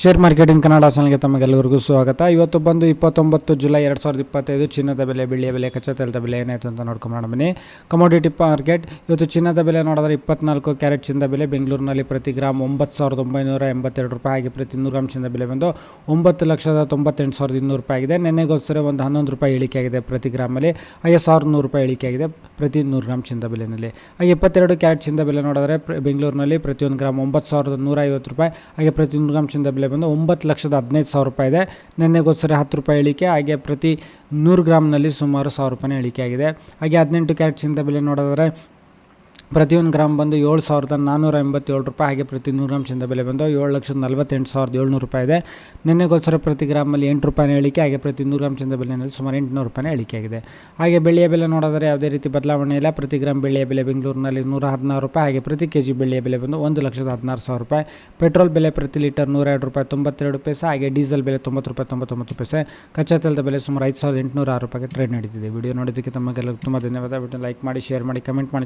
Share marketing Kannada ಚಾನಲ್ಗೆ ತಮಗೆಲ್ಲರಿಗೂ ಸ್ವಾಗತ. ಇವತ್ತು ಬಂದು ಇಪ್ಪತ್ತೊಂಬತ್ತು ಜುಲೈ ಎರಡು ಸಾವಿರದ ಇಪ್ಪತ್ತೈದು, ಚಿನ್ನದ ಬೆಲೆ, ಬೆಳ್ಳಿಯ ಬೆಲೆ, ಕಚ್ಚಾ ತೈಲದ ಬೆಲೆ ಏನಾಯಿತು ಅಂತ ನೋಡ್ಕೊಂಬೋಣ ಬನ್ನಿ. ಕಮೋಡಿಟಿ ಮಾರ್ಕೆಟ್ ಇವತ್ತು ಚಿನ್ನದ ಬೆಲೆ ನೋಡಿದ್ರೆ ಇಪ್ಪತ್ನಾಲ್ಕು ಕ್ಯಾರೆಟ್ ಚಿನ್ನದ ಬೆಲೆ, ಬೆಂಗಳೂರಿನಲ್ಲಿ ಪ್ರತಿ ಗ್ರಾಮ್ ಒಂಬತ್ತು ಸಾವಿರದ ಒಂಬೈನೂರ ಎಂಬತ್ತೆರಡು ರೂಪಾಯಿ ಆಗಿ ಪ್ರತಿ ನೂರು ಗ್ರಾಮ್ ಚಿನ್ನದ ಬೆಲೆ ಬಂದು ಒಂಬತ್ತು ಲಕ್ಷದ ತೊಂಬತ್ತೆಂಟು ಸಾವಿರದ ಇನ್ನೂರು ರೂಪಾಯಿ ಆಗಿದೆ. ನೆನೆಗೋಸ್ಕರ ಒಂದು ಹನ್ನೊಂದು ರೂಪಾಯಿ ಇಳಿಕೆ ಆಗಿದೆ ಪ್ರತಿ ಗ್ರಾಮಲ್ಲಿ. ಹಾಗೆ ಸಾವಿರದ ನೂರು ರೂಪಾಯಿ ಇಳಿಕೆ ಆಗಿದೆ ಪ್ರತಿ ನೂರು ಗ್ರಾಮ್ ಚಿನ್ನದ ಬೆಲೆಯಲ್ಲಿ. ಹಾಗೆ ಇಪ್ಪತ್ತೆರಡು ಕ್ಯಾರೆಟ್ ಚಿನ್ನದ ಬೆಲೆ ನೋಡಿದ್ರೆ ಬೆಂಗಳೂರಿನಲ್ಲಿ ಪ್ರತಿಯೊಂದು ಗ್ರಾಮ್ ಒಂಬತ್ತು ಸಾವಿರದ ನೂರ ಐವತ್ತು ರೂಪಾಯಿ. ಹಾಗೆ ಪ್ರತಿ ನೂರು ಗ್ರಾಮ್ ಚಿನ್ನದ ಬೆಲೆ ಬಂದು ಒಂಬತ್ತು ಲಕ್ಷದ ಹದಿನೈದು ಸಾವಿರ ರೂಪಾಯಿ ಇದೆ. ನಿನ್ನೆಗೋಸ್ಕರ ಹತ್ತು ರೂಪಾಯಿ ಇಳಿಕೆ, ಹಾಗೆ ಪ್ರತಿ ನೂರು ಗ್ರಾಮ್ನಲ್ಲಿ ಸುಮಾರು ಸಾವಿರ ರೂಪಾಯಿ ಇಳಿಕೆ ಆಗಿದೆ. ಹಾಗೆ ಹದಿನೆಂಟು ಕ್ಯಾರೆಟ್ ಚಿಂತ ಬೆಲೆ ನೋಡಿದ್ರೆ ಪ್ರತಿಯೊಂದು ಗ್ರಾಮ್ ಬಂದು ಏಳು ಸಾವಿರದ ನಾನ್ನೂರ ಎಂಬತ್ತೇಳು ರೂಪಾಯಿ, ಹಾಗೆ ಪ್ರತಿ ನೂರು ಗ್ರಾಮ್ ಚಿನ್ನದ ಬೆಲೆ ಬಂದು ಏಳು ಲಕ್ಷದ ನಲವತ್ತೆಂಟು ಸಾವಿರದ ಏಳ್ನೂರು ರೂಪಾಯಿ ಇದೆ. ನಿನ್ನೆಗೋಸ್ಕರ ಪ್ರತಿ ಗ್ರಾಮಲ್ಲಿ ಎಂಟು ರೂಪಾಯಿನ ಇಳಿಕೆ ಹಾಗೆ ಪ್ರತಿ ನೂರು ಗ್ರಾಮ್ ಚಿನ್ನದ ಬೆಲೆಯಲ್ಲಿ ಸುಮಾರು ಎಂಟುನೂರು ರೂಪಾಯಿ ಇಳಿಕೆ ಆಗಿದೆ. ಹಾಗೆ ಬೆಳ್ಳಿಯ ಬೆಲೆ ನೋಡಿದರೆ ಯಾವುದೇ ರೀತಿ ಬದಲಾವಣೆ ಇಲ್ಲ. ಪ್ರತಿ ಗ್ರಾಮ್ ಬೆಳ್ಳಿಯ ಬೆಲೆ ಬೆಂಗಳೂರಿನಲ್ಲಿ ನೂರ ಹದಿನಾರು ರೂಪಾಯಿ, ಹಾಗೆ ಪ್ರತಿ ಕೆ ಜಿ ಬೆಳ್ಳಿಯ ಬೆಲೆ ಬಂದು ಒಂದು ಲಕ್ಷದ ಹದಿನಾರು ಸಾವಿರ ರೂಪಾಯಿ. ಪೆಟ್ರೋಲ್ ಬೆಲೆ ಪ್ರತಿ ಲೀಟರ್ ನೂರ ಎರಡು ರೂಪಾಯಿ, ತೊಂಬತ್ತೆರಡು ಪೈಸೆ, ಹಾಗೆ ಡೀಸೆಲ್ ಬೆಲೆ ತೊಂಬತ್ತು ರೂಪಾಯಿ, ತೊಂಬತ್ತೊಂಬತ್ತು ಪೈಸೆ. ಕಚ್ಚಾ ತೈಲದ ಬೆಲೆ ಸುಮಾರು ಐದು ಸಾವಿರದ ಎಂಟುನೂರ ಆರು ರೂಪಾಯಿಗೆ ಟ್ರೇಡ್ ನಡೀತಿದೆ. ವಿಡಿಯೋ ನೋಡೋದಕ್ಕೆ ತಮಗೆಲ್ಲ ತುಂಬ ಧನ್ಯವಾದ. ಬಿಟ್ಟು ಲೈಕ್ ಮಾಡಿ, ಶೇರ್ ಮಾಡಿ, ಕಮೆಂಟ್ ಮಾಡಿ.